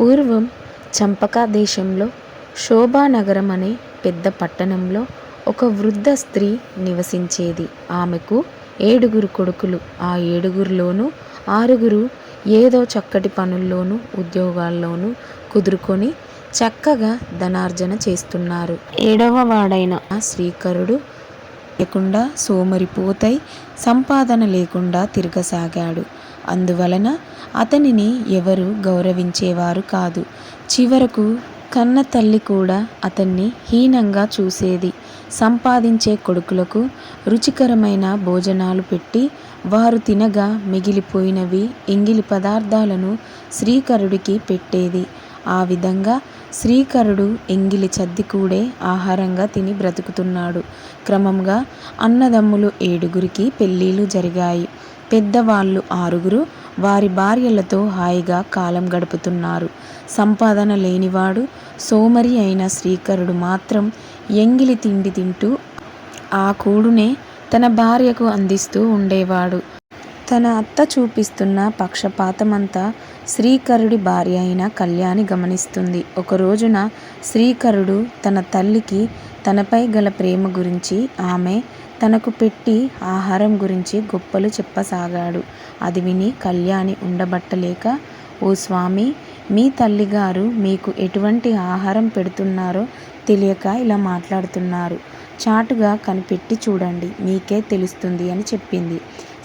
పూర్వం చంపకా దేశంలో శోభానగరం అనే పెద్ద పట్టణంలో ఒక వృద్ధ స్త్రీ నివసించేది. ఆమెకు ఏడుగురు కొడుకులు. ఆ ఏడుగురిలోనూ ఆరుగురు ఏదో చక్కటి పనుల్లోనూ ఉద్యోగాల్లోనూ కుదురుకొని చక్కగా ధనార్జన చేస్తున్నారు. ఏడవ వాడైన ఆ శ్రీకరుడు లేకుండా సోమరిపోతై సంపాదన లేకుండా తిరగసాగాడు. అందువలన అతనిని ఎవరు గౌరవించేవారు కాదు. చివరకు కన్న తల్లి కూడా అతన్ని హీనంగా చూసేది. సంపాదించే కొడుకులకు రుచికరమైన భోజనాలు పెట్టి వారు తినగా మిగిలిపోయినవి ఎంగిలి పదార్థాలను శ్రీకరుడికి పెట్టేది. ఆ విధంగా శ్రీకరుడు ఎంగిలి చద్దికూడే ఆహారంగా తిని బ్రతుకుతున్నాడు. క్రమంగా అన్నదమ్ములు ఏడుగురికి పెళ్ళిళ్ళు జరిగాయి. పెద్దవాళ్ళు ఆరుగురు వారి భార్యలతో హాయిగా కాలం గడుపుతున్నారు. సంపాదన లేనివాడు సోమరి అయిన శ్రీకరుడు మాత్రం ఎంగిలి తిండి తింటూ ఆ కూడునే తన భార్యకు అందిస్తూ ఉండేవాడు. తన అత్త చూపిస్తున్న పక్షపాతమంతా శ్రీకరుడి భార్య అయిన కళ్యాణి గమనిస్తుంది. ఒక రోజున శ్రీకరుడు తన తల్లికి తనపై గల ప్రేమ గురించి ఆమె తనకు పెట్టి ఆహారం గురించి గొప్పలు చెప్పసాగాడు. అది విని కళ్యాణి ఉండబట్టలేక ఓ స్వామి మీ తల్లిగారు మీకు ఎటువంటి ఆహారం పెడుతున్నారో తెలియక ఇలా మాట్లాడుతున్నారు. చాటుగా కనిపెట్టి చూడండి మీకే తెలుస్తుంది అని చెప్పింది.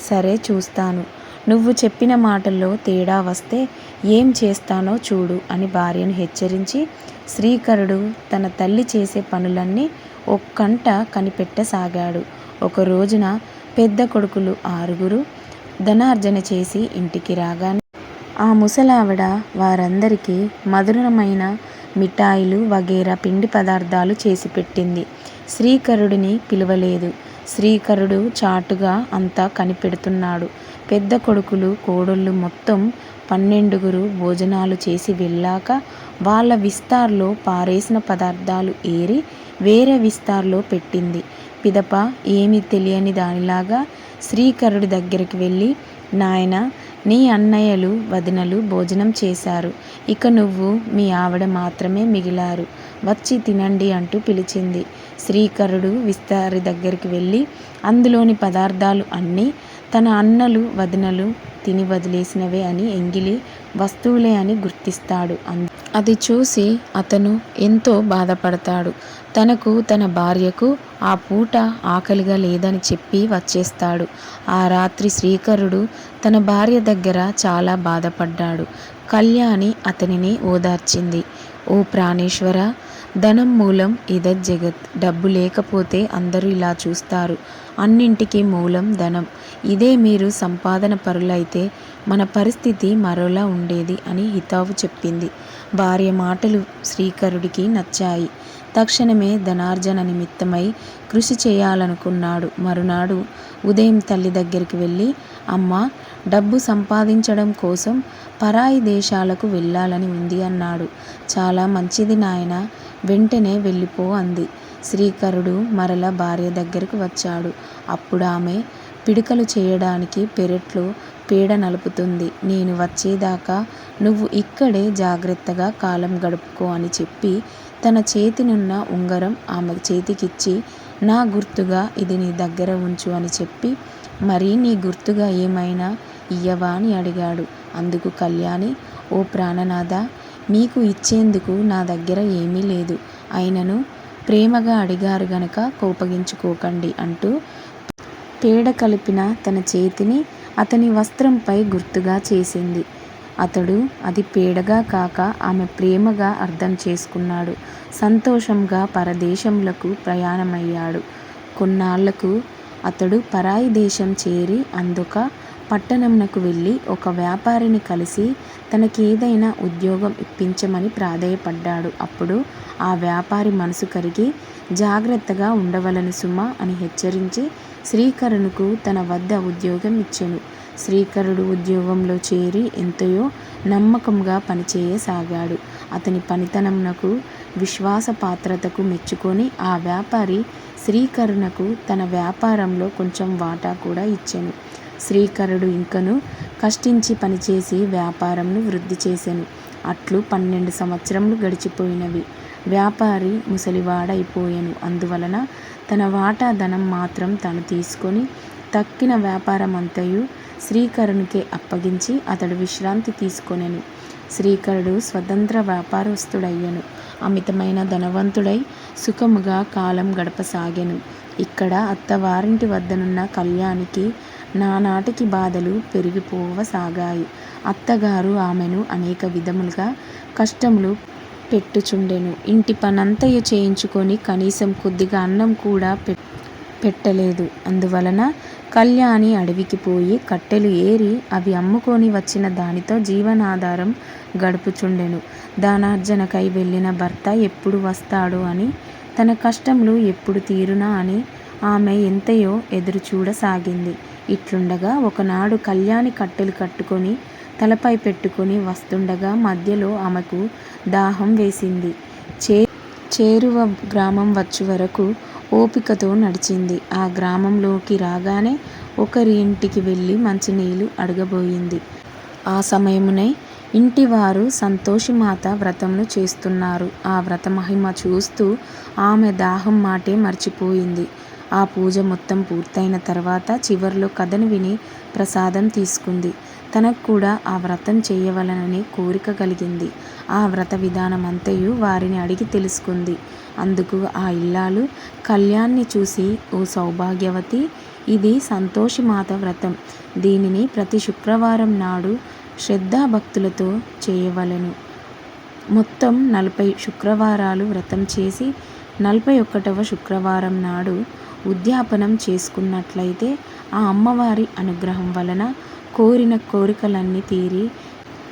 సరే చూస్తాను. నువ్వు చెప్పిన మాటల్లో తేడా వస్తే ఏం చేస్తానో చూడు అని భార్యను హెచ్చరించి శ్రీకరుడు తన తల్లి చేసే పనులన్నీ ఒక్కంట కనిపెట్టసాగాడు. ఒక రోజున పెద్ద కొడుకులు ఆరుగురు ధనార్జన చేసి ఇంటికి రాగానే ఆ ముసలావిడ వారందరికీ మధురమైన మిఠాయిలు వగేరా పిండి పదార్థాలు చేసి పెట్టింది. శ్రీకరుడిని పిలవలేదు. శ్రీకరుడు చాటుగా అంతా కనిపెడుతున్నాడు. పెద్ద కొడుకులు కోడళ్ళు మొత్తం పన్నెండుగురు భోజనాలు చేసి వెళ్ళాక వాళ్ళ విస్తార్లో పారేసిన పదార్థాలు ఏరి వేరే విస్తార్లో పెట్టింది. పిదప ఏమీ తెలియని దానిలాగా శ్రీకరుడి దగ్గరికి వెళ్ళి నాయన నీ అన్నయ్యలు వదినలు భోజనం చేశారు. ఇక నువ్వు మీ ఆవిడ మాత్రమే మిగిలారు. వచ్చి తినండి అంటూ పిలిచింది. శ్రీకరుడు విస్తారి దగ్గరికి వెళ్ళి అందులోని పదార్థాలు అన్నీ తన అన్నలు వదినలు తిని వదిలేసినవే అని ఎంగిలి వస్తువులే అని గుర్తిస్తాడు అందు అది చూసి అతను ఎంతో బాధపడతాడు. తనకు తన భార్యకు ఆ పూట ఆకలిగా లేదని చెప్పి వచ్చేస్తాడు. ఆ రాత్రి శ్రీకరుడు తన భార్య దగ్గర చాలా బాధపడ్డాడు. కళ్యాణి అతనిని ఓదార్చింది. ఓ ప్రాణేశ్వర ధనం మూలం ఇదత్ జగత్. డబ్బు లేకపోతే అందరూ ఇలా చూస్తారు. అన్నింటికీ మూలం ధనం. ఇదే మీరు సంపాదన పరులైతే మన పరిస్థితి మరోలా ఉండేది అని హితావు చెప్పింది. భార్య మాటలు శ్రీకరుడికి నచ్చాయి. తక్షణమే ధనార్జన నిమిత్తమై కృషి చేయాలనుకున్నాడు. మరునాడు ఉదయం తల్లి దగ్గరికి వెళ్ళి అమ్మ డబ్బు సంపాదించడం కోసం పరాయి దేశాలకు వెళ్ళాలని ఉంది అన్నాడు. చాలా మంచిది నాయన వెంటనే వెళ్ళిపో అంది. శ్రీకరుడు మరల భార్య దగ్గరకు వచ్చాడు. అప్పుడు ఆమె పిడకలు చేయడానికి పెరట్లో పీడ నలుపుతుంది. నేను వచ్చేదాకా నువ్వు ఇక్కడే జాగ్రత్తగా కాలం గడుపుకో అని చెప్పి తన చేతినున్న ఉంగరం ఆమె చేతికిచ్చి నా గుర్తుగా ఇది నీ దగ్గర ఉంచు అని చెప్పి మరి నీ గుర్తుగా ఏమైనా ఇయ్యవా అని అడిగాడు. అందుకు కళ్యాణి ఓ ప్రాణనాథ మీకు ఇచ్చేందుకు నా దగ్గర ఏమీ లేదు. అయినను ప్రేమగా అడిగారు గనక కోపగించుకోకండి అంటూ పేడ కలిపిన తన చేతిని అతని వస్త్రంపై గుర్తుగా చేసింది. అతడు అది పేడగా కాక ఆమె ప్రేమగా అర్థం చేసుకున్నాడు. సంతోషంగా పరదేశంలకు ప్రయాణమయ్యాడు. కొన్నాళ్ళకు అతడు పరాయి దేశం చేరి అందుక పట్టణంనకు వెళ్ళి ఒక వ్యాపారిని కలిసి తనకేదైనా ఉద్యోగం ఇప్పించమని ప్రాధేయపడ్డాడు. అప్పుడు ఆ వ్యాపారి మనసు కరిగి జాగ్రత్తగా ఉండవలను సుమా అని హెచ్చరించి శ్రీకరుణుకు తన వద్ద ఉద్యోగం ఇచ్చెను. శ్రీకరుడు ఉద్యోగంలో చేరి ఎంతయో నమ్మకంగా పనిచేయసాగాడు. అతని పనితనంనకు విశ్వాసపాత్రతకు మెచ్చుకొని ఆ వ్యాపారి శ్రీకరుణకు తన వ్యాపారంలో కొంచెం వాటా కూడా ఇచ్చెను. శ్రీకరుడు ఇంకను కష్టించి పనిచేసి వ్యాపారంను వృద్ధి చేసెను. అట్లు పన్నెండు సంవత్సరములు గడిచిపోయినవి. వ్యాపారి ముసలివాడైపోయాను. అందువలన తన వాటా ధనం మాత్రం తను తీసుకొని తక్కిన వ్యాపారమంతయు శ్రీకరునికే అప్పగించి అతడు విశ్రాంతి తీసుకొనెను. శ్రీకరుడు స్వతంత్ర వ్యాపారస్తుడయ్యెను. అమితమైన ధనవంతుడై సుఖముగా కాలం గడపసాగెను. ఇక్కడ అత్తవారింటి వద్దనున్న కళ్యాణికి నానాటికి బాధలు పెరిగిపోవసాగాయి. అత్తగారు ఆమెను అనేక విధములుగా కష్టములు పెట్టుచుండెను. ఇంటి పనంతయు చేయించుకొని కనీసం కొద్దిగా అన్నం కూడా పె- పెట్టలేదు. అందువలన కళ్యాణి అడవికి పోయి కట్టెలు ఏరి అవి అమ్ముకొని వచ్చిన దానితో జీవనాధారం గడుపుచుండెను. దానార్జనకై వెళ్ళిన భర్త ఎప్పుడు వస్తాడు అని తన కష్టములు ఎప్పుడు తీరునా అని ఆమె ఎంతయో ఎదురుచూడసాగింది. ఇట్లుండగా ఒకనాడు కళ్యాణి కట్టెలు కట్టుకొని తలపై పెట్టుకొని వస్తుండగా మధ్యలో ఆమెకు దాహం వేసింది. చే చేరువ గ్రామం వచ్చు వరకు ఓపికతో నడిచింది. ఆ గ్రామంలోకి రాగానే ఒకరి ఇంటికి వెళ్ళి మంచినీళ్ళు అడగబోయింది. ఆ సమయమునే ఇంటివారు సంతోషిమాత వ్రతమును చేస్తున్నారు. ఆ వ్రత మహిమ చూస్తూ ఆమె దాహం మాటే మర్చిపోయింది. ఆ పూజ మొత్తం పూర్తయిన తర్వాత చివర్లో కథను విని ప్రసాదం తీసుకుంది. తనకు కూడా ఆ వ్రతం చేయవలనని కోరిక కలిగింది. ఆ వ్రత విధానం అంతయు వారిని అడిగి తెలుసుకుంది. అందుకు ఆ ఇల్లాలు కళ్యాణ్ని చూసి ఓ సౌభాగ్యవతి ఇది సంతోషిమాత వ్రతం. దీనిని ప్రతి శుక్రవారం నాడు శ్రద్ధాభక్తులతో చేయవలెను. మొత్తం నలభై శుక్రవారాలు వ్రతం చేసి నలభై ఒకటవ శుక్రవారం నాడు ఉద్యాపనం చేసుకున్నట్లయితే ఆ అమ్మవారి అనుగ్రహం వలన కోరిన కోరికలన్నీ తీరి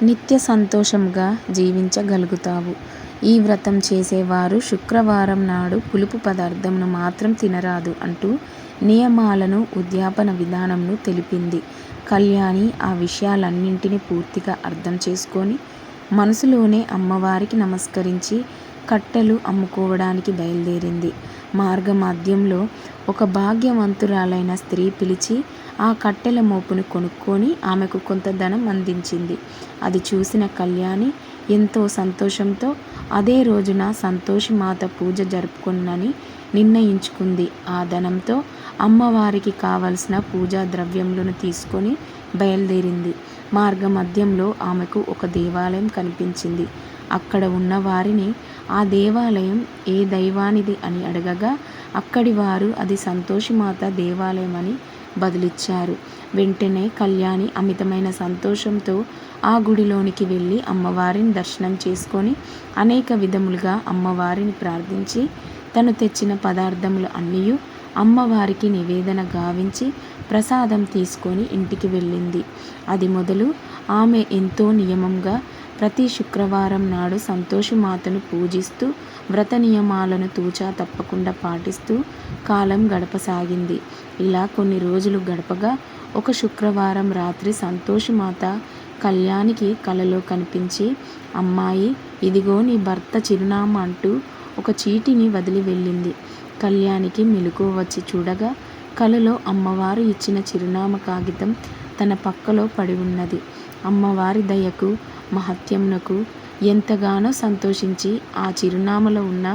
నిత్య సంతోషంగా జీవించగలుగుతావు. ఈ వ్రతం చేసేవారు శుక్రవారం నాడు పులుపు పదార్థంను మాత్రం తినరాదు అంటూ నియమాలను ఉద్యాపన విధానంను తెలిపింది. కళ్యాణి ఆ విషయాలన్నింటినీ పూర్తిగా అర్థం చేసుకొని మనసులోనే అమ్మవారికి నమస్కరించి కట్టెలు అమ్ముకోవడానికి బయలుదేరింది. మార్గమాధ్యంలో ఒక భాగ్యవంతురాలైన స్త్రీ పిలిచి ఆ కట్టెల మోపును కొనుక్కొని ఆమెకు కొంత ధనం అందించింది. అది చూసిన కళ్యాణి ఎంతో సంతోషంతో అదే రోజున సంతోషిమాత పూజ జరుపుకున్నని నిర్ణయించుకుంది. ఆ ధనంతో అమ్మవారికి కావలసిన పూజా ద్రవ్యములను తీసుకొని బయలుదేరింది. మార్గ మధ్యంలో ఆమెకు ఒక దేవాలయం కనిపించింది. అక్కడ ఉన్న వారిని ఆ దేవాలయం ఏ దైవానిది? అని అడగగా అక్కడి వారు అది సంతోషిమాత దేవాలయం అని బదులిచ్చారు. వెంటనే కళ్యాణి అమితమైన సంతోషంతో ఆ గుడిలోనికి వెళ్ళి అమ్మవారిని దర్శనం చేసుకొని అనేక విధములుగా అమ్మవారిని ప్రార్థించి తను తెచ్చిన పదార్థములు అన్నీ అమ్మవారికి నివేదన గావించి ప్రసాదం తీసుకొని ఇంటికి వెళ్ళింది. అది మొదలు ఆమె ఎంతో నియమంగా ప్రతి శుక్రవారం నాడు సంతోషిమాతను పూజిస్తూ వ్రత నియమాలను తూచా తప్పకుండా పాటిస్తూ కాలం గడపసాగింది. ఇలా కొన్ని రోజులు గడపగా ఒక శుక్రవారం రాత్రి సంతోషిమాత కళ్యాణికి కలలో కనిపించి అమ్మాయి ఇదిగో నీ భర్త చిరునామా అంటూ ఒక చీటిని వదిలి వెళ్ళింది. కళ్యాణికి మెలకు వచ్చి చూడగా కలలో అమ్మవారు ఇచ్చిన చిరునామా కాగితం తన పక్కలో పడి ఉన్నది. అమ్మవారి దయకు మహత్యమునకు ఎంతగానో సంతోషించి ఆ చిరునామలో ఉన్న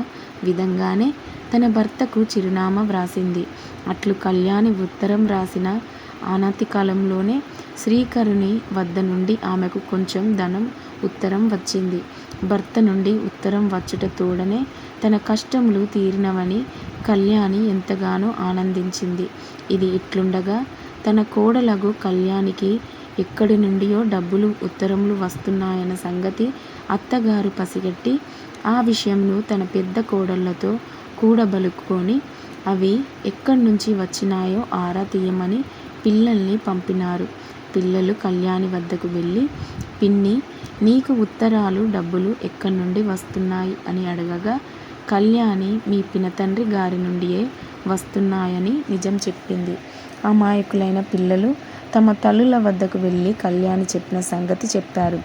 విధంగానే తన భర్తకు చిరునామా వ్రాసింది. అట్లు కళ్యాణి ఉత్తరం రాసిన ఆనాతి కాలంలోనే శ్రీకరుని వద్ద నుండి ఆమెకు కొంచెం ధనం ఉత్తరం వచ్చింది. భర్త నుండి ఉత్తరం వచ్చుట తోడనే తన కష్టములు తీరినవని కళ్యాణి ఎంతగానో ఆనందించింది. ఇది ఇట్లుండగా తన కోడలగు కళ్యాణికి ఎక్కడి నుండియో డబ్బులు ఉత్తరములు వస్తున్నాయన్న సంగతి అత్తగారు పసిగట్టి ఆ విషయంను తన పెద్ద కోడళ్ళతో కూడబలుక్కొని అవి ఎక్కడి నుంచి వచ్చినాయో ఆరా తీయమని పిల్లల్ని పంపినారు. పిల్లలు కళ్యాణి వద్దకు వెళ్ళి పిన్ని నీకు ఉత్తరాలు డబ్బులు ఎక్కడి నుండి వస్తున్నాయి అని అడగగా కళ్యాణి మీ పినతండ్రి గారి నుండియే వస్తున్నాయని నిజం చెప్పింది. అమాయకులైన పిల్లలు తమ తల్లుల వద్దకు వెళ్ళి కళ్యాణి చెప్పిన సంగతి చెప్పారు.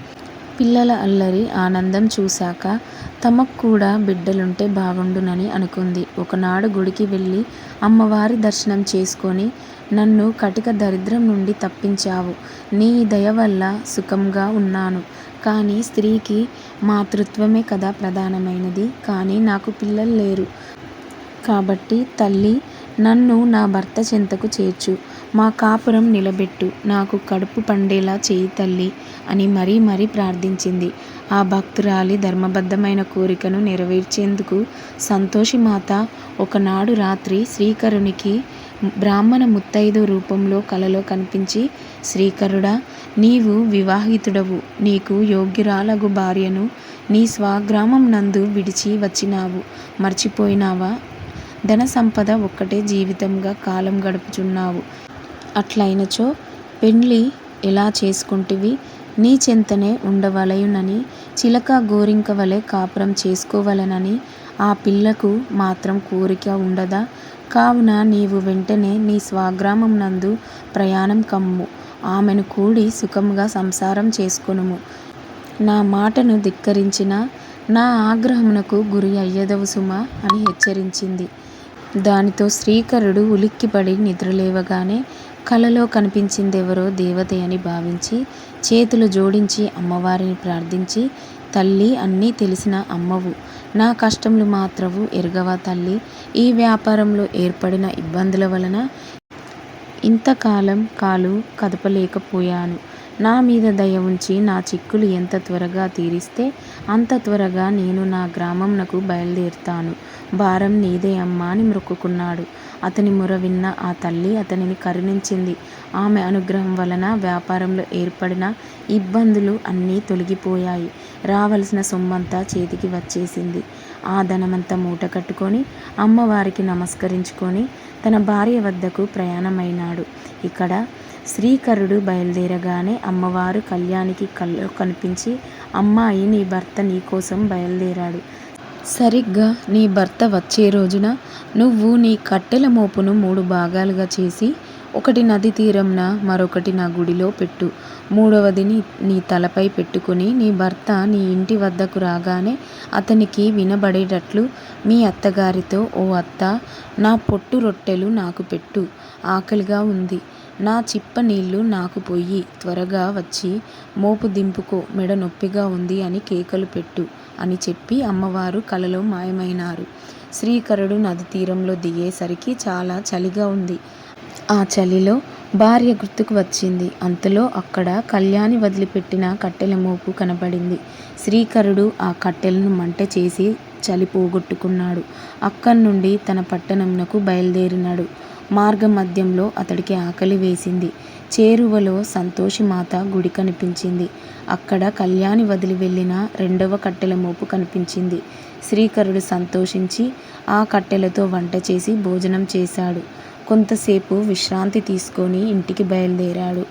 పిల్లల అల్లరి ఆనందం చూశాక తమకు కూడా బిడ్డలుంటే బాగుండునని అనుకుంది. ఒకనాడు గుడికి వెళ్ళి అమ్మవారి దర్శనం చేసుకొని నన్ను కటిక దరిద్రం నుండి తప్పించావు. నీ దయ వల్ల సుఖంగా ఉన్నాను. కానీ స్త్రీకి మాతృత్వమే కదా ప్రధానమైనది. కానీ నాకు పిల్లలు లేరు. కాబట్టి తల్లి నన్ను నా భర్త చెంతకు చేర్చు. మా కాపురం నిలబెట్టు నాకు కడుపు పండేలా చేయి తల్లి అని మరీ మరీ ప్రార్థించింది. ఆ భక్తురాలి ధర్మబద్ధమైన కోరికను నెరవేర్చేందుకు సంతోషిమాత ఒకనాడు రాత్రి శ్రీకరునికి బ్రాహ్మణ ముత్తైదు రూపంలో కలలో కనిపించి శ్రీకరుడా నీవు వివాహితుడవు. నీకు యోగ్యురాలగు భార్యను నీ స్వగ్రామం నందు విడిచి వచ్చినావు. మర్చిపోయినావా? ధన సంపద ఒక్కటే జీవితంగా కాలం గడుపుచున్నావు. అట్లయినచో పెండ్లి ఎలా చేసుకుంటివి? నీ చెంతనే ఉండవలయునని చిలక గోరింక వలె కాపురం చేసుకోవలెనని ఆ పిల్లకు మాత్రం కోరిక ఉండదా? కావున నీవు వెంటనే నీ స్వగ్రామం నందు ప్రయాణం కమ్ము. ఆమెను కూడి సుఖముగా సంసారం చేసుకొనుము. నా మాటను ధిక్కరించిన నా ఆగ్రహమునకు గురి అయ్యదవు సుమా అని హెచ్చరించింది. దానితో శ్రీకరుడు ఉలిక్కిపడి నిద్రలేవగానే కలలో కనిపించిందెవరో దేవతే అని భావించి చేతులు జోడించి అమ్మవారిని ప్రార్థించి తల్లి అన్నీ తెలిసిన అమ్మవు. నా కష్టములు మాత్రవు ఎరగవా తల్లి? ఈ వ్యాపారంలో ఏర్పడిన ఇబ్బందుల వలన ఇంతకాలం కాలు కదపలేకపోయాను. నా మీద దయ ఉంచి నా చిక్కులు ఎంత త్వరగా తీరిస్తే అంత త్వరగా నేను నా గ్రామంనకు బయలుదేరుతాను. భారం నీదే అమ్మా అని మొక్కుకున్నాడు. అతని మొర విన్న ఆ తల్లి అతనిని కరుణించింది. ఆమె అనుగ్రహం వలన వ్యాపారంలో ఏర్పడిన ఇబ్బందులు అన్నీ తొలగిపోయాయి. రావలసిన సొమ్మంతా చేతికి వచ్చేసింది. ఆ ధనమంతా మూట కట్టుకొని అమ్మవారికి నమస్కరించుకొని తన భార్య వద్దకు ప్రయాణమైనాడు. ఇక్కడ శ్రీకరుడు బయలుదేరగానే అమ్మవారు కళ్యాణికి కళ్ళు కనిపించి అమ్మాయి నీ భర్త నీకోసం బయలుదేరాడు. సరిగ్గా నీ భర్త వచ్చే రోజున నువ్వు నీ కట్టెల మోపును మూడు భాగాలుగా చేసి ఒకటి నది తీరంన మరొకటి నా గుడిలో పెట్టు. మూడవది నీ తలపై పెట్టుకుని నీ భర్త నీ ఇంటి వద్దకు రాగానే అతనికి వినబడేటట్లు మీ అత్తగారితో ఓ అత్త నా పొట్టు రొట్టెలు నాకు పెట్టు. ఆకలిగా ఉంది. నా చిప్ప నీళ్ళు నాకు పొయ్యి త్వరగా వచ్చి మోపు దింపుకో. మెడ నొప్పిగా ఉంది అని కేకలు పెట్టు. అని చెప్పి అమ్మవారు కలలో మాయమైనారు. శ్రీకరుడు నది తీరంలో దిగేసరికి చాలా చలిగా ఉంది. ఆ చలిలో భార్య గుర్తుకు వచ్చింది. అంతలో అక్కడ కళ్యాణి వదిలిపెట్టిన కట్టెల మోపు కనబడింది. శ్రీకరుడు ఆ కట్టెలను మంట చేసి చలి పోగొట్టుకున్నాడు. అక్కడి నుండి తన పట్టణంనకు బయలుదేరినాడు. మార్గ మధ్యంలో అతడికి ఆకలి వేసింది. చేరువలో సంతోషిమాత గుడి కనిపించింది. అక్కడ కళ్యాణి వదిలి వెళ్ళిన రెండవ కట్టెల మోపు కనిపించింది. శ్రీకరుడు సంతోషించి ఆ కట్టెలతో వంట చేసి భోజనం చేశాడు. కొంతసేపు విశ్రాంతి తీసుకొని ఇంటికి బయలుదేరాడు.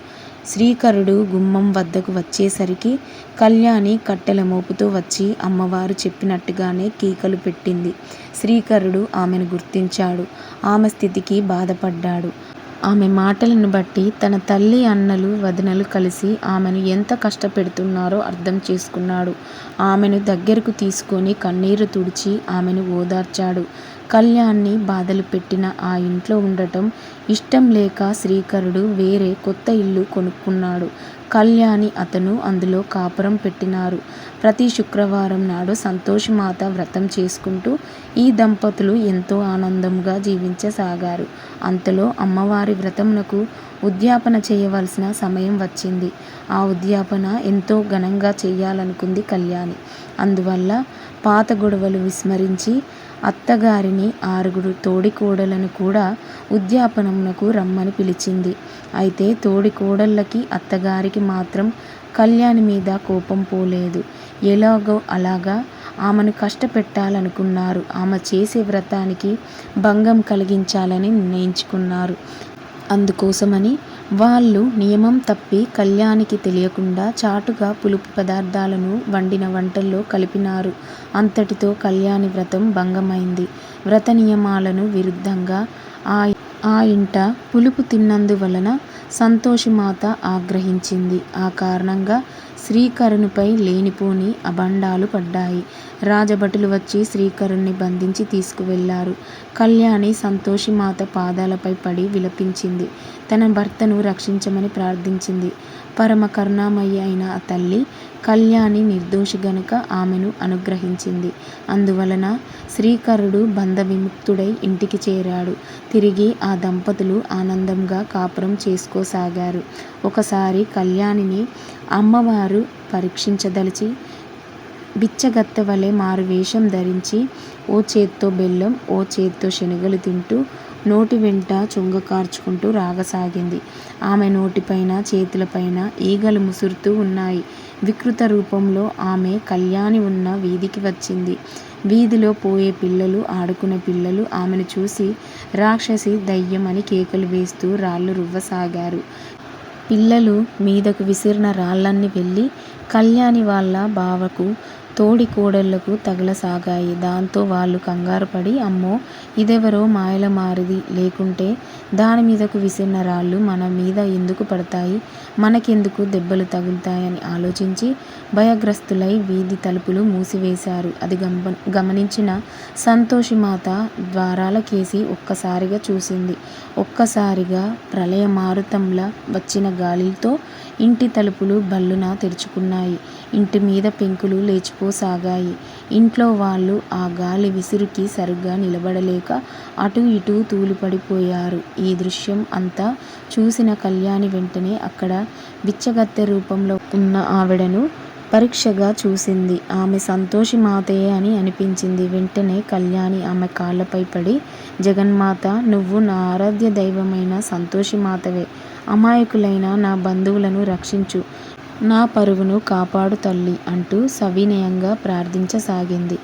శ్రీకరుడు గుమ్మం వద్దకు వచ్చేసరికి కళ్యాణి కట్టెల మోపుతో వచ్చి అమ్మవారు చెప్పినట్టుగానే కేకలు పెట్టింది. శ్రీకరుడు ఆమెను గుర్తించాడు. ఆమె స్థితికి బాధపడ్డాడు. ఆమె మాటలను బట్టి తన తల్లి అన్నలు వదినలు కలిసి ఆమెను ఎంత కష్టపెడుతున్నారో అర్థం చేసుకున్నాడు. ఆమెను దగ్గరకు తీసుకొని కన్నీరు తుడిచి ఆమెను ఓదార్చాడు. కళ్యాణ్ని బాధలు పెట్టిన ఆ ఇంట్లో ఉండటం ఇష్టం లేక శ్రీకరుడు వేరే కొత్త ఇల్లు కొనుక్కున్నాడు. కళ్యాణి అతను అందులో కాపురం పెట్టినారు. ప్రతి శుక్రవారం నాడు సంతోషమాత వ్రతం చేసుకుంటూ ఈ దంపతులు ఎంతో ఆనందంగా జీవించసాగారు. అంతలో అమ్మవారి వ్రతమునకు ఉద్యాపన చేయవలసిన సమయం వచ్చింది. ఆ ఉద్యాపన ఎంతో ఘనంగా చేయాలనుకుంది కళ్యాణి. అందువల్ల పాత గొడవలు విస్మరించి అత్తగారిని ఆరుగురు తోడికోడలను కూడా ఉద్యాపనమునకు రమ్మని పిలిచింది. అయితే తోడికోడళ్ళకి అత్తగారికి మాత్రం కళ్యాణి మీద కోపం పోలేదు. ఎలాగో అలాగా ఆమెను కష్టపెట్టాలనుకున్నారు. ఆమె చేసే వ్రతానికి భంగం కలిగించాలని నిర్ణయించుకున్నారు. అందుకోసమని వాళ్ళు నియమం తప్పి కళ్యాణికి తెలియకుండా చాటుగా పులుపు పదార్థాలను వండిన వంటల్లో కలిపినారు. అంతటితో కళ్యాణి వ్రతం భంగమైంది. వ్రత నియమాలను విరుద్ధంగా ఆ ఆ ఇంట పులుపు తిన్నందువలన సంతోషిమాత ఆగ్రహించింది. ఆ కారణంగా శ్రీకరునిపై లేనిపోని అభండాలు పడ్డాయి. రాజభటులు వచ్చి శ్రీకరుణ్ణి బంధించి తీసుకువెళ్ళారు. కళ్యాణి సంతోషిమాత పాదాలపై పడి విలపించింది. తన భర్తను రక్షించమని ప్రార్థించింది. పరమ కరుణామయి అయిన ఆ తల్లి కళ్యాణి నిర్దోషి గనుక ఆమెను అనుగ్రహించింది. అందువలన శ్రీకరుడు బంధ విముక్తుడై ఇంటికి చేరాడు. తిరిగి ఆ దంపతులు ఆనందంగా కాపురం చేసుకోసాగారు. ఒకసారి కళ్యాణిని అమ్మవారు పరీక్షించదలచి బిచ్చగత్త వలె మారు వేషం ధరించి ఓ చేత్తో బెల్లం, ఓ చేత్తో శనగలు తింటూ నోటి వెంట చుంగ కార్చుకుంటూ రాగసాగింది. ఆమె నోటిపైన, చేతులపైన ఈగలు ముసురుతూ ఉన్నాయి. వికృత రూపంలో ఆమె కళ్యాణి ఉన్న వీధికి వచ్చింది. వీధిలో పోయే పిల్లలు, ఆడుకునే పిల్లలు ఆమెను చూసి రాక్షసి, దయ్యం అని కేకలు వేస్తూ రాళ్ళు రువ్వసాగారు. పిల్లలు మీదకు విసిరిన రాళ్ళన్నీ వెళ్ళి కళ్యాణి వాళ్ళ బావకు, తోడి కోడళ్ళకు తగలసాగాయి. దాంతో వాళ్ళు కంగారుపడి అమ్మో! ఇదెవరో మాయల మారిది. లేకుంటే దానిమీదకు విసిరిన రాళ్ళు మన మీద ఎందుకు పడతాయి? మనకెందుకు దెబ్బలు తగులుతాయని ఆలోచించి భయగ్రస్తులై వీధి తలుపులు మూసివేశారు. అది గమనించిన సంతోషిమాత ద్వారాలకేసి ఒక్కసారిగా చూసింది. ఒక్కసారిగా ప్రళయమారుతంలా వచ్చిన గాలితో ఇంటి తలుపులు బల్లున తెరుచుకున్నాయి. ఇంటి మీద పెంకులు లేచిపోసాగాయి. ఇంట్లో వాళ్ళు ఆ గాలి విసురుకి సరిగ్గా నిలబడలేక అటూ ఇటూ తూలిపడిపోయారు. ఈ దృశ్యం అంతా చూసిన కళ్యాణి వెంటనే అక్కడ బిచ్చగత్తె రూపంలో ఉన్న ఆవిడను పరీక్షగా చూసింది. ఆమె సంతోషి మాతయే అని అనిపించింది. వెంటనే కళ్యాణి ఆమె కాళ్ళపై పడి జగన్మాతా! నువ్వు నా ఆరాధ్య దైవమైన సంతోషి మాతవే అమాయకులైన నా బంధువులను రక్షించు. నా పరువును కాపాడు తల్లి అంటూ సవినయంగా ప్రార్థించసాగింది.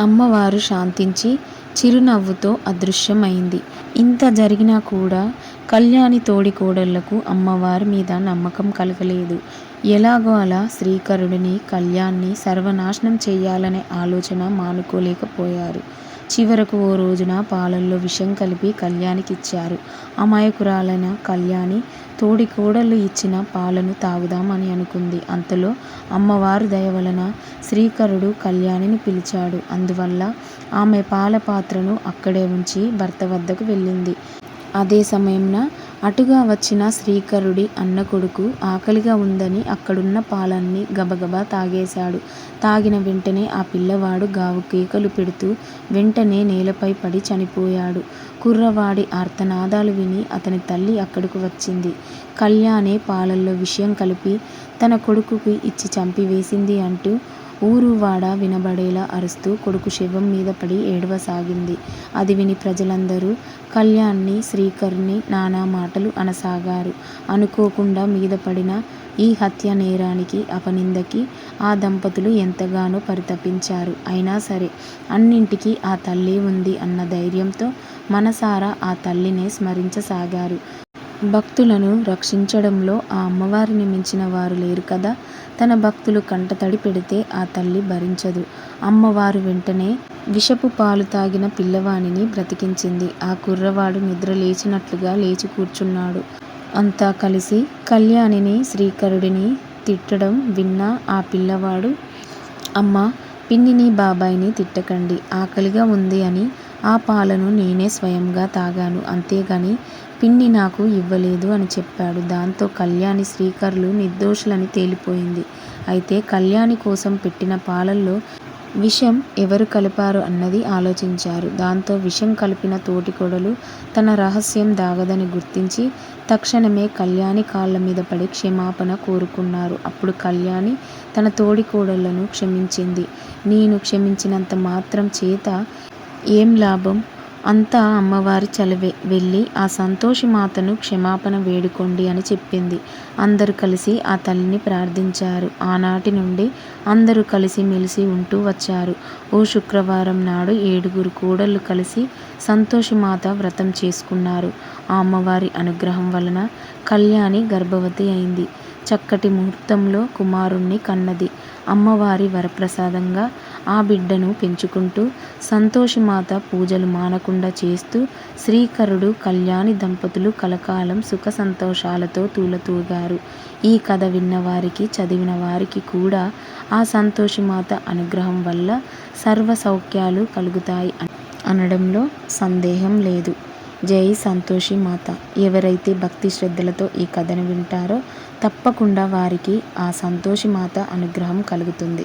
అమ్మవారు శాంతించి చిరునవ్వుతో అదృశ్యమైంది. ఇంత జరిగినా కూడా కళ్యాణి తోడికోడళ్ళకు అమ్మవారి మీద నమ్మకం కలగలేదు. ఎలాగో అలా శ్రీకరుడిని, కళ్యాణ్ని సర్వనాశనం చేయాలనే ఆలోచన మానుకోలేకపోయారు. చివరకు ఓ రోజున పాలల్లో విషం కలిపి కళ్యాణికిచ్చారు. అమాయకురాలైన కళ్యాణి తోడికోడళ్ళు ఇచ్చిన పాలను తాగుదాం అని అనుకుంది. అంతలో అమ్మవారి దయవలన శ్రీకరుడు కళ్యాణిని పిలిచాడు. అందువల్ల ఆమె పాల పాత్రను అక్కడే ఉంచి భర్త వద్దకు వెళ్ళింది. అదే సమయంన అటుగా వచ్చిన శ్రీకరుడి అన్నకొడుకు ఆకలిగా ఉందని అక్కడున్న పాలన్నీ గబగబా తాగేశాడు. తాగిన వెంటనే ఆ పిల్లవాడు గావు కేకలు పెడుతూ వెంటనే నేలపై పడి చనిపోయాడు. కుర్రవాడి ఆర్తనాదాలు విని అతని తల్లి అక్కడకు వచ్చింది. కళ్యాణే పాలల్లో విషం కలిపి తన కొడుకుకి ఇచ్చి చంపివేసింది అంటూ ఊరూ వినబడేలా అరుస్తూ కొడుకు శవం మీద పడి ఏడవసాగింది. అది విని ప్రజలందరూ కళ్యాణ్ని, శ్రీకర్ని నానా మాటలు అనసాగారు. అనుకోకుండా మీద పడిన ఈ హత్య నేరానికి, అపనిందకి ఆ దంపతులు ఎంతగానో పరితపించారు. అయినా సరే అన్నింటికీ ఆ తల్లి ఉంది అన్న ధైర్యంతో మనసారా ఆ తల్లినే స్మరించసాగారు. భక్తులను రక్షించడంలో ఆ అమ్మవారిని మించిన వారు లేరు కదా! తన భక్తులు కంటతడి పెడితే ఆ తల్లి భరించదు. అమ్మవారు వెంటనే విషపు పాలు తాగిన పిల్లవానిని బ్రతికించింది. ఆ కుర్రవాడు నిద్రలేచినట్లుగా లేచి కూర్చున్నాడు. అంతా కలిసి కళ్యాణిని, శ్రీకరుడిని తిట్టడం విన్న ఆ పిల్లవాడు అమ్మా! పిన్నిని, బాబాయిని తిట్టకండి. ఆకలిగా ఉంది అని ఆ పాలను నేనే స్వయంగా తాగాను. అంతేగాని పిన్ని నాకు ఇవ్వలేదు అని చెప్పాడు. దాంతో కళ్యాణి, శ్రీకర్లు నిర్దోషులని తేలిపోయింది. అయితే కళ్యాణి కోసం పెట్టిన పాలల్లో విషం ఎవరు కలిపారు అన్నది ఆలోచించారు. దాంతో విషం కలిపిన తోటికోడలు తన రహస్యం దాగదని గుర్తించి తక్షణమే కళ్యాణి కాళ్ళ మీద పడి క్షమాపణ కోరుకున్నారు. అప్పుడు కళ్యాణి తన తోడికోడళ్ళను క్షమించింది. నేను క్షమించినంత మాత్రం చేత ఏం లాభం? అంతా అమ్మవారి చలివే వెళ్ళి ఆ సంతోషిమాతను క్షమాపణ వేడుకోండి అని చెప్పింది. అందరూ కలిసి ఆ తల్లిని ప్రార్థించారు. ఆనాటి నుండి అందరూ కలిసి మెలిసి ఉంటూ వచ్చారు. ఓ శుక్రవారం నాడు ఏడుగురు కూడళ్ళు కలిసి సంతోషిమాత వ్రతం చేసుకున్నారు. ఆ అమ్మవారి అనుగ్రహం వలన కళ్యాణి గర్భవతి అయింది. చక్కటి ముహూర్తంలో కుమారుణ్ణి కన్నది. అమ్మవారి వరప్రసాదంగా ఆ బిడ్డను పెంచుకుంటూ సంతోషమాత పూజలు మానకుండా చేస్తూ శ్రీకరుడు, కళ్యాణి దంపతులు కలకాలం సుఖ సంతోషాలతో తూలతూగారు ఈ కథ విన్నవారికి, చదివిన వారికి కూడా ఆ సంతోషమాత అనుగ్రహం వల్ల సర్వసౌఖ్యాలు కలుగుతాయి అనడంలో సందేహం లేదు. జై సంతోషి మాత. ఎవరైతే భక్తి శ్రద్ధలతో ఈ కథను వింటారో తప్పకుండా వారికి ఆ సంతోషి మాత అనుగ్రహం కలుగుతుంది.